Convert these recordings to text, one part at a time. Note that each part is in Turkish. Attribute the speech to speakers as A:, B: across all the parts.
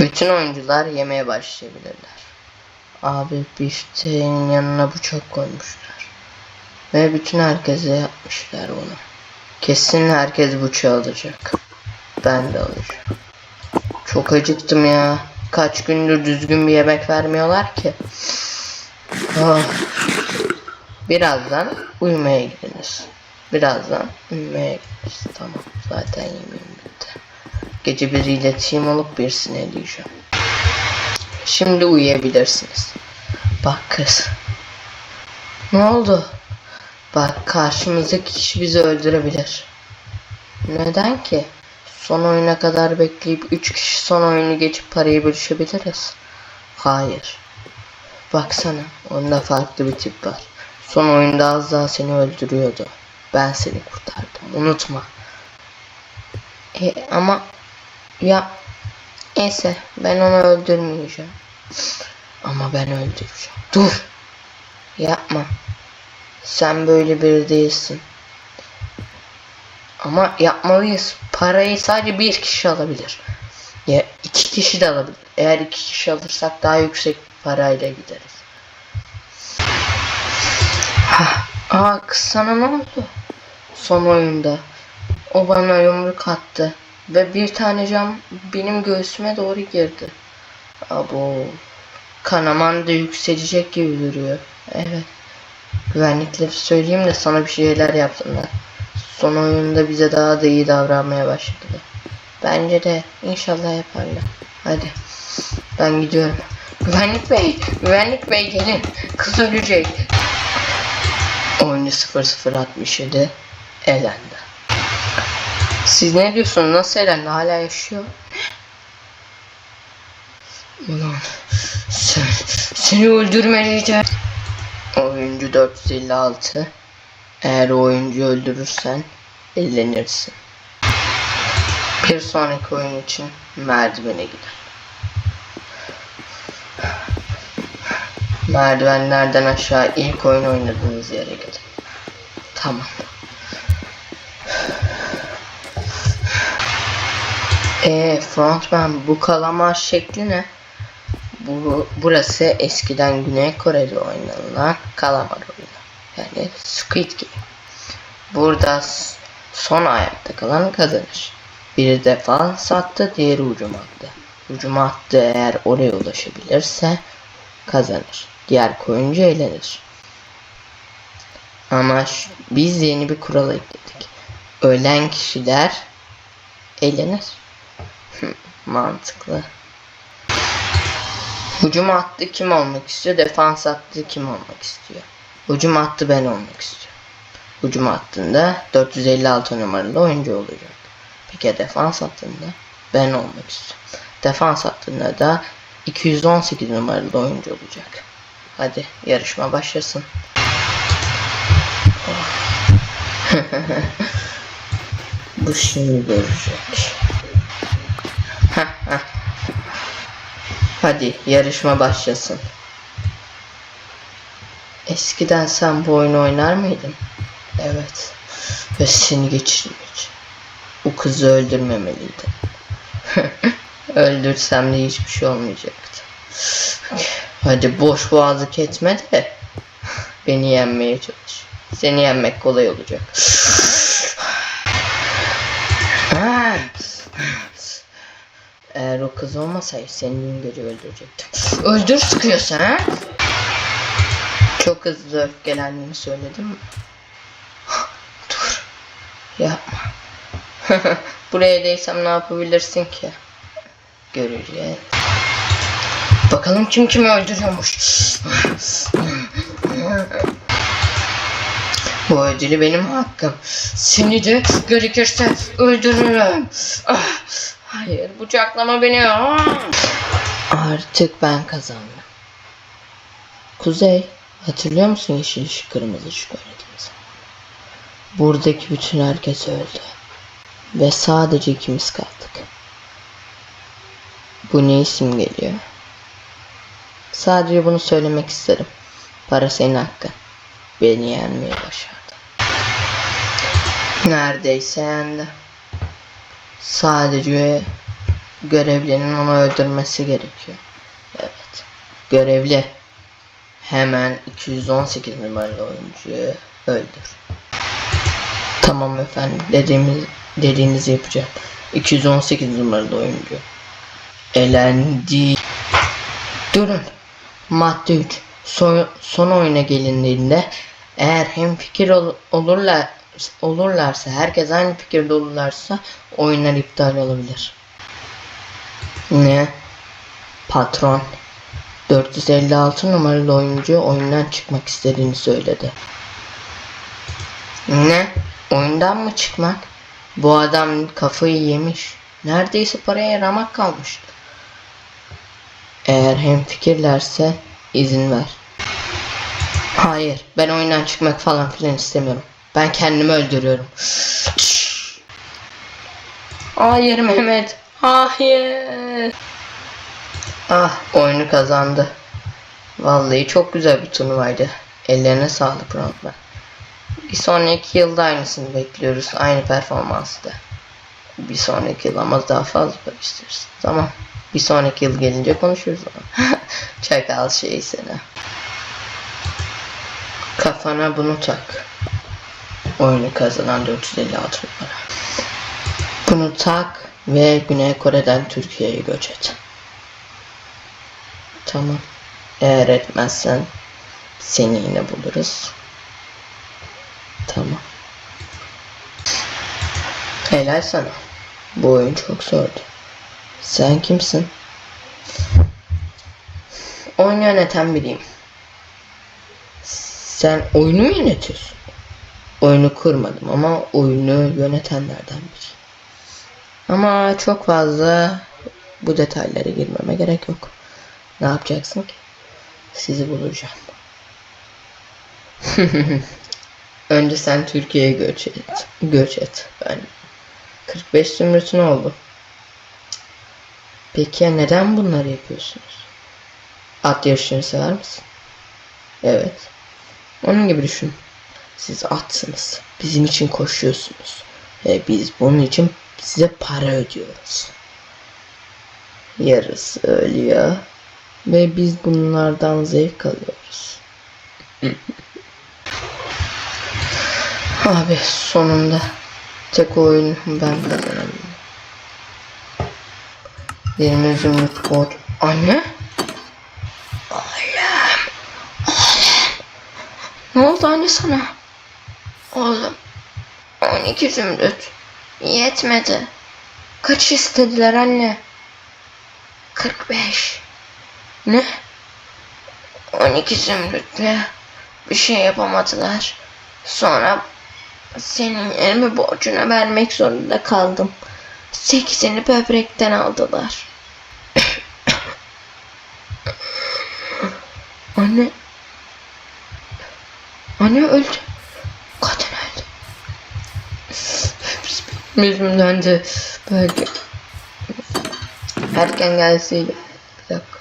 A: Bütün oyuncular yemeye başlayabilirler. Abi bifteğin yanına bıçak koymuşlar. Ve bütün herkese yapmışlar bunu. Kesin herkes bıçağı alacak. Ben de alacağım. Çok acıktım ya. Kaç gündür düzgün bir yemek vermiyorlar ki. Ah. Birazdan uyumaya gidiniz. Birazdan uyumaya gidiniz. Tamam. Zaten yemeğim bitti. Gece biriyle team olup birisini eleyeceğim. Şimdi uyuyabilirsiniz. Bak kız. Ne oldu? Bak karşımızdaki kişi bizi öldürebilir. Neden ki? Son oyuna kadar bekleyip 3 kişi son oyunu geçip parayı bölüşebiliriz. Hayır. Baksana onda farklı bir tip var. Son oyunda az daha seni öldürüyordu. Ben seni kurtardım. Unutma. E, ama ya neyse ben onu öldürmeyeceğim. Ama ben öldüreceğim. Dur. Yapma. Sen böyle biri değilsin. Ama yapmalıyız. Parayı sadece bir kişi alabilir. Ya iki kişi de alabilir. Eğer iki kişi alırsak daha yüksek parayla gideriz. Hah. Aa kız sana ne oldu? Son oyunda. O bana yumruk attı. Ve bir tane cam benim göğsüme doğru girdi. Abo. Kanaman da yükselecek gibi duruyor. Evet. Güvenlikleri söyleyeyim de sana bir şeyler yapsınlar. Son oyunda bize daha da iyi davranmaya başladılar. Bence de inşallah yaparlar. Hadi. Ben gidiyorum. Güvenlik bey, güvenlik bey gelin. Kız ölecek. Oyuncu 0067 elendi. Siz ne diyorsunuz? Nasıl elendi? Hala yaşıyor. Ulan sen, seni öldürmeliydim. Oyuncu 456 Eğer oyuncu öldürürsen eğlenirsin. Bir sonraki oyun için merdivene gider. Merdivenlerden aşağı ilk oyun oynadığınız yere gidin. Tamam. Eee frontman bu kalamar şekli ne? Bu, burası eskiden Güney Kore'de oynanılan kalamar oyunu. Yani Squid Game. Burada son ayakta kalan kazanır. Biri defans attı, diğeri hücum attı. Hücum attı eğer oraya ulaşabilirse kazanır. Diğer oyuncu eğlenir. Ama biz yeni bir kural ekledik. Ölen kişiler eğlenir. Mantıklı. Hücum attı kim olmak istiyor? Defans attı kim olmak istiyor? Hücum attı ben olmak istiyorum. Hücum attığında 456 numaralı oyuncu olacak. Peki defans attığında ben olmak istiyorum. Defans attığında da 218 numaralı oyuncu olacak. Hadi yarışma başlasın. Bu şimdi görecek. Hadi yarışma başlasın. Eskiden sen bu oyunu oynar mıydın? Evet. Ve seni geçirmek. O kızı öldürmemeliydim. Öldürsem de hiçbir şey olmayacaktı. Hadi boş boğazlık etme de beni yenmeye çalış. Seni yenmek kolay olacak. Eğer o kız olmasaydı seni dün gece öldürecektim. Öldür sıkıyorsa ha? Çok hızlı öfkelendiğini söyledim? Dur. Yapma. Buraya değsem ne yapabilirsin ki? Göreceğiz. Bakalım kim kimi öldürüyormuş. Bu ödülü benim hakkım. Seni de gerekirse öldürürüm. Ah, hayır bıçaklama beni. Artık ben kazandım. Kuzey, hatırlıyor musun yeşil ışık kırmızı ışık oynadığımız Buradaki bütün herkes öldü. Ve sadece ikimiz kaldık. Bu ne isim geliyor? Sadece bunu söylemek isterim. Para senin hakkın. Beni yenmeyi başardın. Neredeyse yendi. Sadece görevlinin onu öldürmesi gerekiyor. Evet. Görevli. Hemen 218 numaralı oyuncuyu öldür. Tamam efendim. Dediğimiz dediğinizi yapacağım. 218 numaralı oyuncu. Elendi. Durun. Madde 3. Son, son oyuna gelindiğinde eğer hem fikir ol, olurlar olurlarsa herkes aynı fikirde olurlarsa oyunlar iptal olabilir. Ne? Patron 456 numaralı oyuncu oyundan çıkmak istediğini söyledi. Ne? Oyundan mı çıkmak? Bu adam kafayı yemiş. Neredeyse paraya ramak kalmış. Eğer hem fikirlerse izin ver. Hayır, ben oyundan çıkmak falan filan istemiyorum. Ben kendimi öldürüyorum. Hayır Mehmet. Hayır. Ah, oyunu kazandı. Vallahi çok güzel bir turnuvaydı. Ellerine sağlık Ronaldo. Bir sonraki yılda aynısını bekliyoruz. Aynı performansta. Bir sonraki yıl ama daha fazla isteriz. Tamam. Bir sonraki yıl gelince konuşuruz ama. Çakal şey seni. Kafana bunu tak. Oyunu kazanan 456 numara. Bunu tak ve Güney Kore'den Türkiye'ye göç et. Tamam. Eğer etmezsen seni yine buluruz. Tamam. Helal sana. Bu oyun çok zordu. Sen kimsin? Oyun yöneten biriyim. Sen oyunu mu yönetiyorsun? Oyunu kurmadım ama oyunu yönetenlerden biri. Ama çok fazla bu detaylara girmeme gerek yok. Ne yapacaksın ki? Sizi bulacağım. Önce sen Türkiye'ye göç et. Göç et. Ben 45 zümrütün oldu. Peki neden bunları yapıyorsunuz? At yarışını sever misin? Evet. Onun gibi düşün. Siz atsınız. Bizim için koşuyorsunuz. Ve biz bunun için size para ödüyoruz. Yarısı ölüyor. Ve biz bunlardan zevk alıyoruz. Abi sonunda tek oyun ben kazanabildim. 20 zümrüt borç. Anne? Oğlum. Oğlum. Ne oldu anne sana? Oğlum. 12 zümrüt. Yetmedi. Kaç istediler anne? 45. Ne? 12 zümrütle bir şey yapamadılar. Sonra senin yerime borcuna vermek zorunda kaldım. Sekizini böbrekten aldılar. Anne. Anne öldü. Yüzümden de böyle. Erken gelseydi. Bir dakika.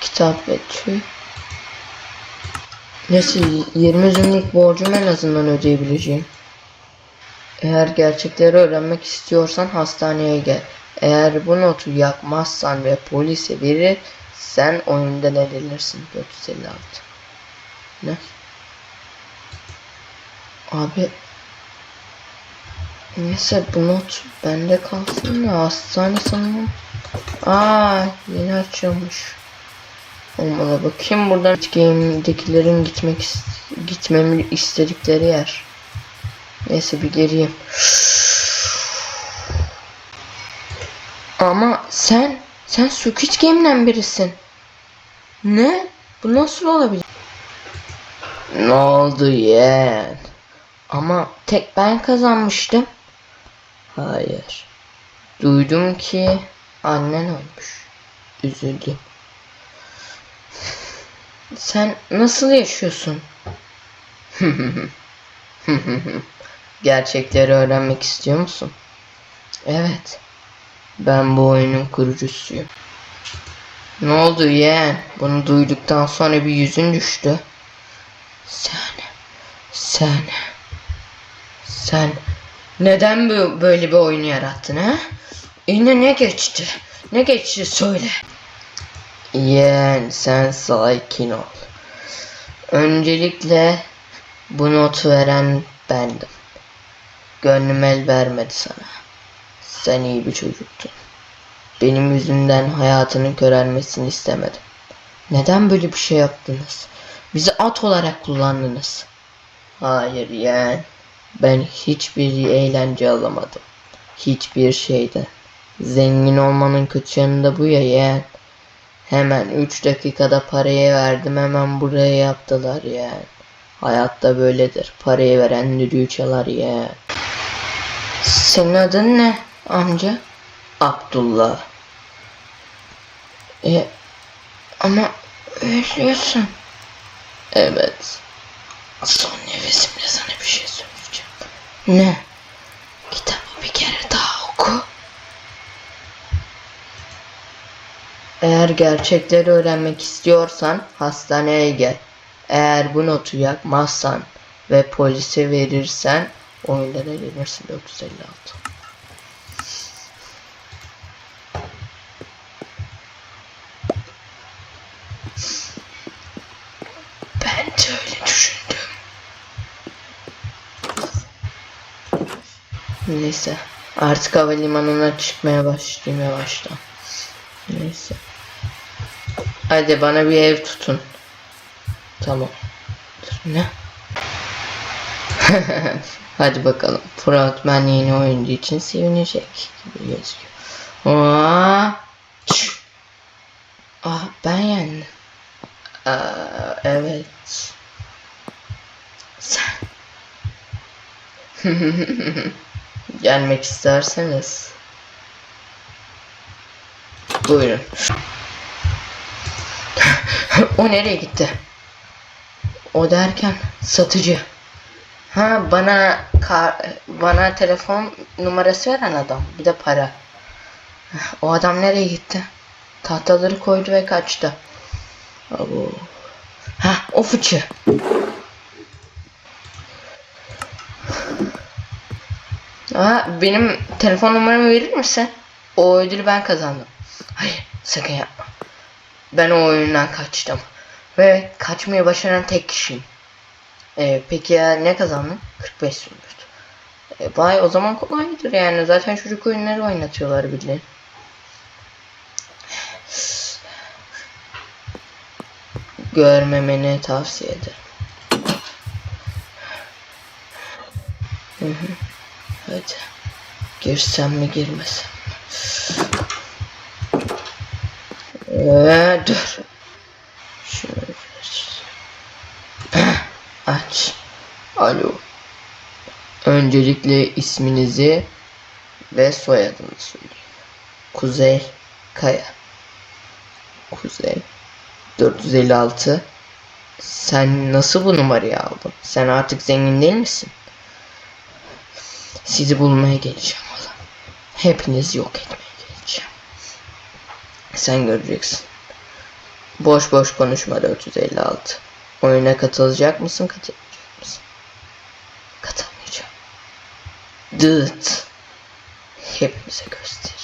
A: Kitap ve tüy. Neyse 20 zümrüt borcumu en azından ödeyebileceğim. Eğer gerçekleri öğrenmek istiyorsan hastaneye gel. Eğer bu notu yakmazsan ve polise verirsen oyundan edilirsin. 456. Ne? Abi Neyse bu not bende kalsın da hastane sanırım. Aa yeni açılmış. Olmalı bakayım buradan game'dekilerin gitmek gitmemi istedikleri yer. Neyse bir geleyim. Ama sen sen Squid Game'den birisin. Ne? Bu nasıl olabilir? Ne oldu yeğen? Ama tek ben kazanmıştım. Hayır. Duydum ki annen ölmüş. Üzüldüm. Sen nasıl yaşıyorsun? Gerçekleri öğrenmek istiyor musun? Evet. Ben bu oyunun kurucusuyum. Ne oldu yeğen? Bunu duyduktan sonra bir yüzün düştü. Sen, sen, sen Neden bu böyle bir oyunu yarattın ha? Yine ne geçti? Ne geçti söyle. Yeğen sen sakin ol. Öncelikle bu notu veren bendim. Gönlüm el vermedi sana. Sen iyi bir çocuktun. Benim yüzümden hayatının körelmesini istemedim. Neden böyle bir şey yaptınız? Bizi at olarak kullandınız. Hayır yeğen. Ben hiçbir eğlence alamadım. Hiçbir şeyde. Zengin olmanın kötü yanı da bu ya yeğen. Hemen 3 dakikada parayı verdim hemen buraya yaptılar yeğen. Hayatta böyledir. Parayı veren düdüğü çalar yeğen. Senin adın ne amca? Abdullah. E, ama ölüyorsun. Evet. Son nefesimle sana bir şey söyleyeceğim. Ne? Kitabı bir kere daha oku. Eğer gerçekleri öğrenmek istiyorsan hastaneye gel. Eğer bu notu yakmazsan ve polise verirsen oyundan elenirsin 456. Ben de öyle düşündüm. Neyse. Artık havalimanına çıkmaya başlayayım yavaştan. Neyse. Hadi bana bir ev tutun. Tamam. Dur, Ne? Hadi bakalım. Frontman yeni oyuncu için sevinecek gibi gözüküyor. Aa, Çü. ah ben yendim. Aa, evet. Sen. Gelmek isterseniz. Buyurun. o nereye gitti? O derken satıcı. Ha bana kar, bana telefon numarası veren adam. Bir de para. O adam nereye gitti? Tahtaları koydu ve kaçtı. Ha o fıçı. Ha benim telefon numaramı verir misin? O ödülü ben kazandım. Hayır sakın yapma. Ben o oyundan kaçtım. Ve kaçmayı başaran tek kişiyim. Ee, peki ya ne kazandın? 45 zümrüt. Ee, vay o zaman kolaydır yani. Zaten çocuk oyunları oynatıyorlar bildiğin. Görmemeni tavsiye ederim. Hı hı. Hadi. Girsem mi girmesem? Ee, dur. Şunu aç. Alo. Öncelikle isminizi ve soyadınızı söyleyin. Kuzey Kaya. Kuzey 456. Sen nasıl bu numarayı aldın? Sen artık zengin değil misin? Sizi bulmaya geleceğim oğlum. Hepinizi yok etmeye geleceğim. Sen göreceksin. Boş boş konuşma 456. Oyuna katılacak mısın, katılmayacak mısın? Katılmayacağım. Dıt. Hepimize göster.